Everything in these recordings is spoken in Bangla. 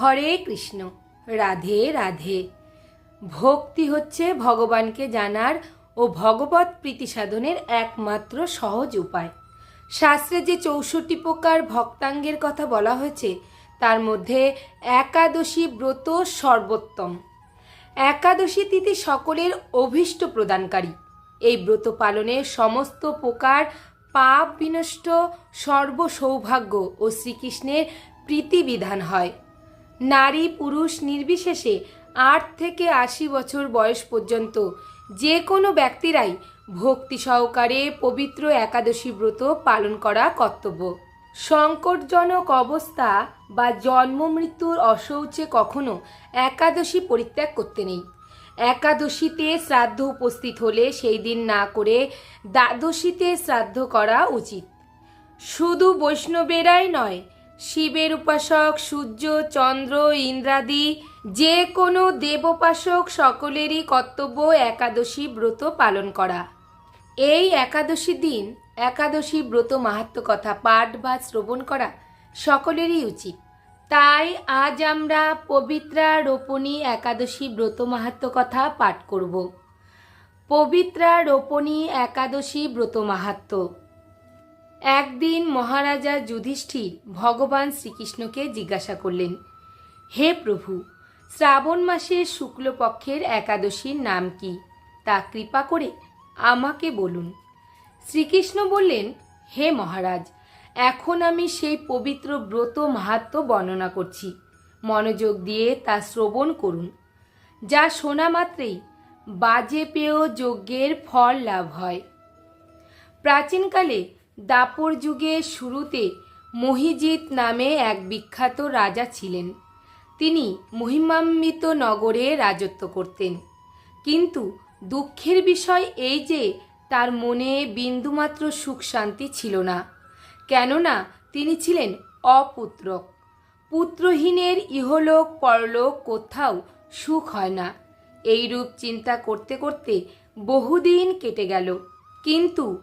হরে কৃষ্ণ। রাধে রাধে। ভক্তি হচ্ছে ভগবানকে জানার ও ভগবত প্রীতি সাধনের একমাত্র সহজ উপায়। শাস্ত্রে যে চৌষট্টি প্রকার ভক্তাঙ্গের কথা বলা হয়েছে, তার মধ্যে একাদশী ব্রত সর্বোত্তম। একাদশী তিথি সকলের অভীষ্ট প্রদানকারী। এই ব্রত পালনে সমস্ত প্রকার পাপ বিনষ্ট সর্ব সৌভাগ্য ও শ্রীকৃষ্ণের প্রীতিবিধান হয়। নারী পুরুষ নির্বিশেষে আট থেকে আশি বছর বয়স পর্যন্ত যে কোনো ব্যক্তিরাই ভক্তি সহকারে পবিত্র একাদশী ব্রত পালন করা কর্তব্য। সংকটজনক অবস্থা বা জন্ম মৃত্যুর অশৌচে কখনো একাদশী পরিত্যাগ করতে নেই। একাদশীতে শ্রাদ্ধ উপস্থিত হলে সেই দিন না করে দ্বাদশীতে শ্রাদ্ধ করা উচিত। শুধু বৈষ্ণবেরাই নয় শিবের উপাসক, সূর্য, চন্দ্র, ইন্দ্রাদি, যে কোনো দেবোপাসক সকলেরই কর্তব্য একাদশী ব্রত পালন করা। এই একাদশী দিন একাদশী ব্রত মাহাত্ম কথা পাঠ বা শ্রবণ করা সকলেরই উচিত। তাই আজ আমরা পবিত্রা রোপণী একাদশী ব্রত মাহাত্ম কথা পাঠ করব। পবিত্রা রোপণী একাদশী ব্রত মাহাত্ম একদিন মহারাজা যুধিষ্ঠির ভগবান শ্রীকৃষ্ণকে জিজ্ঞাসা করলেন, হে প্রভু, শ্রাবণ মাসের শুক্লপক্ষের একাদশীর নাম কি? তা কৃপা করে আমাকে বলুন। শ্রীকৃষ্ণ বললেন, হে মহারাজ, এখন আমি সেই পবিত্র ব্রত মাহাত্ম বর্ণনা করছি। মনোযোগ দিয়ে তা শ্রবণ করুন, যা শোনা মাত্রেই বাজে পেয়েও যজ্ঞের ফল লাভ হয়। প্রাচীনকালে দাপর যুগের শুরুতে মহিজিৎ নামে এক বিখ্যাত রাজা ছিলেন। তিনি মহিমান্বিত নগরে রাজত্ব করতেন। কিন্তু দুঃখের বিষয় এই যে, তার মনে বিন্দুমাত্র সুখ শান্তি ছিল না। কেননা তিনি ছিলেন অপুত্রক পুত্রহীনের ইহলোক পরলোক কোথাও সুখ হয় না। এইরূপ চিন্তা করতে করতে বহুদিন কেটে গেল। কিন্তু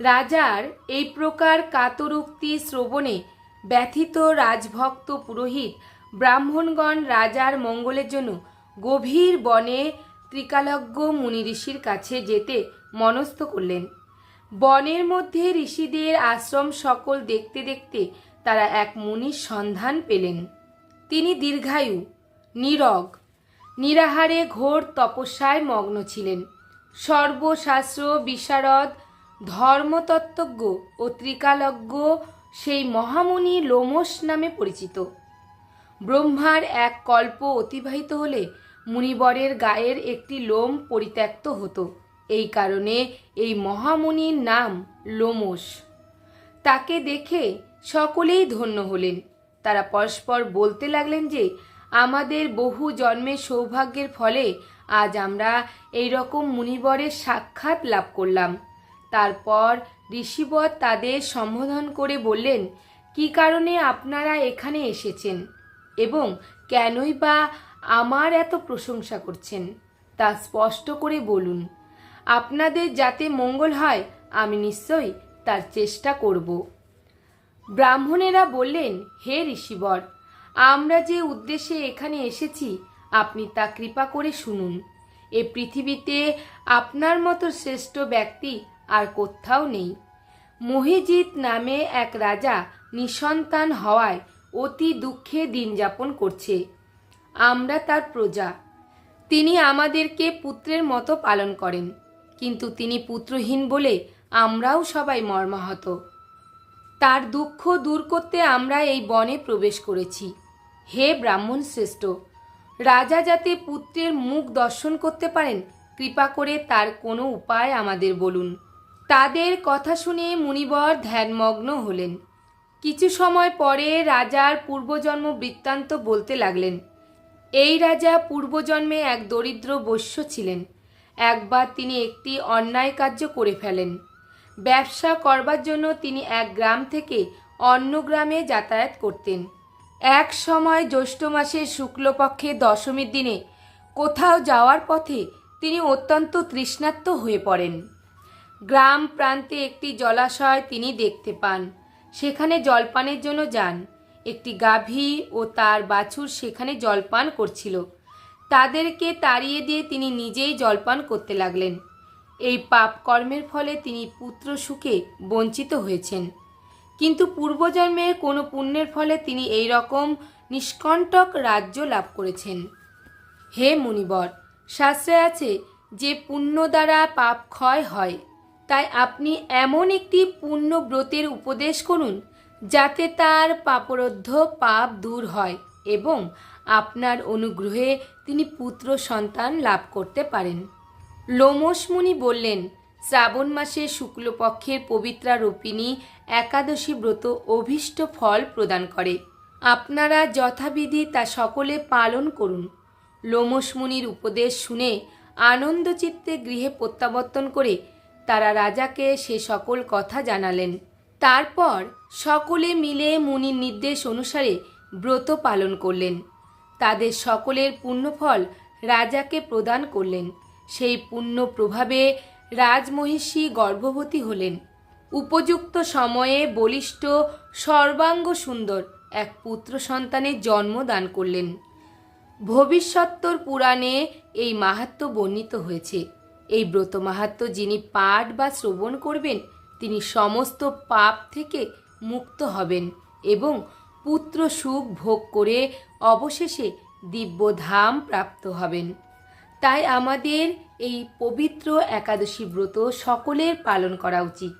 রাজার এই প্রকার কাতরুক্তি শ্রবণে ব্যথিত রাজভক্ত পুরোহিত ব্রাহ্মণগণ রাজার মঙ্গলের জন্য গভীর বনে ত্রিকালজ্ঞ মুনি ঋষির কাছে যেতে মনস্থ করলেন। বনের মধ্যে ঋষিদের আশ্রম সকল দেখতে দেখতে তারা এক মুনির সন্ধান পেলেন। তিনি দীর্ঘায়ু, নীরগ, নিরাহারে ঘোর তপস্যায় মগ্ন ছিলেন। সর্বশাস্ত্র, বিশারদ ধর্মতত্ত্বজ্ঞ ও ত্রিকালজ্ঞ সেই মহামুনি লোমস নামে পরিচিত। ব্রহ্মার এক কল্প অতিবাহিত হলে মুনিবরের গায়ের একটি লোম পরিত্যক্ত হতো। এই কারণে এই মহামুনির নাম লোমস তাকে দেখে সকলেই ধন্য হলেন। তারা পরস্পর বলতে লাগলেন যে, আমাদের বহু জন্মের সৌভাগ্যের ফলে আজ আমরা এই রকম মুনিবরের সাক্ষাৎ লাভ করলাম। তারপর ঋষিবর তাদের সম্বোধন করে বললেন, কি কারণে আপনারা এখানে এসেছেন এবং কেনই বা আমার এত প্রশংসা করছেন? তা স্পষ্ট করে বলুন, আপনাদের যাতে মঙ্গল হয়, আমি নিশ্চয়ই তার চেষ্টা করব। ব্রাহ্মণেরা বললেন, হে ঋষিবর, আমরা যে উদ্দেশ্যে এখানে এসেছি, আপনি তা কৃপা করে শুনুন। এ পৃথিবীতে আপনার মতো শ্রেষ্ঠ ব্যক্তি আর কোথাও নেই। মহিজিৎ নামে এক রাজা নিঃসন্তান হওয়ায় অতি দুঃখে দিন যাপন করছে। আমরা তার প্রজা। তিনি আমাদেরকে পুত্রের মতো পালন করেন, কিন্তু তিনি পুত্রহীন বলে আমরাও সবাই মর্মাহত। তার দুঃখ দূর করতে আমরা এই বনে প্রবেশ করেছি। হে ব্রাহ্মণ শ্রেষ্ঠ, রাজা যাতে পুত্রের মুখ দর্শন করতে পারেন, কৃপা করে তার কোনো উপায় আমাদের বলুন। তাদের কথা শুনে মুনিবর ধ্যানমগ্ন হলেন। কিছু সময় পরে রাজার পূর্বজন্ম বৃত্তান্ত বলতে লাগলেন, এই রাজা পূর্বজন্মে এক দরিদ্র বৈশ্য ছিলেন। একবার তিনি একটি অন্যায় কার্য করে ফেলেন। ব্যবসা করবার জন্য তিনি এক গ্রাম থেকে অন্য গ্রামে যাতায়াত করতেন। এক সময় জ্যৈষ্ঠ মাসের শুক্লপক্ষে দশমীর দিনে কোথাও যাওয়ার পথে তিনি অত্যন্ত তৃষ্ণার্ত হয়ে পড়েন। গ্রাম প্রান্তে একটি জলাশয় তিনি দেখতে পান। সেখানে জলপানের জন্য যান। একটি গাভী ও তার বাছুর সেখানে জলপান করছিল। তাদেরকে তাড়িয়ে দিয়ে তিনি নিজেই জলপান করতে লাগলেন। এই পাপ কর্মের ফলে তিনি পুত্র সুখে বঞ্চিত হয়েছেন। কিন্তু পূর্বজন্মে কোনো পুণ্যের ফলে তিনি এই রকম নিষ্কণ্টক রাজ্য লাভ করেছেন। হে মুনিবর, শাস্ত্রে আছে যে পুণ্য দ্বারা পাপ ক্ষয় হয়। তাই আপনি এমন একটি পুণ্য ব্রতের উপদেশ করুন যাতে তার পাপরদ্ধ পাপ দূর হয় এবং আপনার অনুগ্রহে তিনি পুত্র সন্তান লাভ করতে পারেন। লোমস মুনি বললেন, শ্রাবণ মাসে শুক্লপক্ষের পবিত্রা রূপিণী একাদশী ব্রত অভীষ্ট ফল প্রদান করে। আপনারা যথাবিধি তা সকলে পালন করুন। লোমস মুনির উপদেশ শুনে আনন্দচিত্তে গৃহে প্রত্যাবর্তন করে তারা রাজাকে সে সকল কথা জানালেন। তারপর সকলে মিলে মুনির নির্দেশ অনুসারে ব্রত পালন করলেন। তাদের সকলের পুণ্যফল রাজাকে প্রদান করলেন। সেই পুণ্য প্রভাবে রাজমহিষী গর্ভবতী হলেন। উপযুক্ত সময়ে বলিষ্ঠ, সর্বাঙ্গ সুন্দর এক পুত্র সন্তানের জন্ম দান করলেন। ভবিষ্যত্তর পুরাণে এই মাহাত্ম্য বর্ণিত হয়েছে। এই ব্রত মাহাত্ম যিনি পাঠ বা শ্রবণ করবেন, তিনি সমস্ত পাপ থেকে মুক্ত হবেন এবং পুত্র সুখ ভোগ করে অবশেষে দিব্য ধাম প্রাপ্ত হবেন। তাই আমাদের এই পবিত্র একাদশী ব্রত সকলের পালন করা উচিত।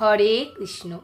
হরে কৃষ্ণ।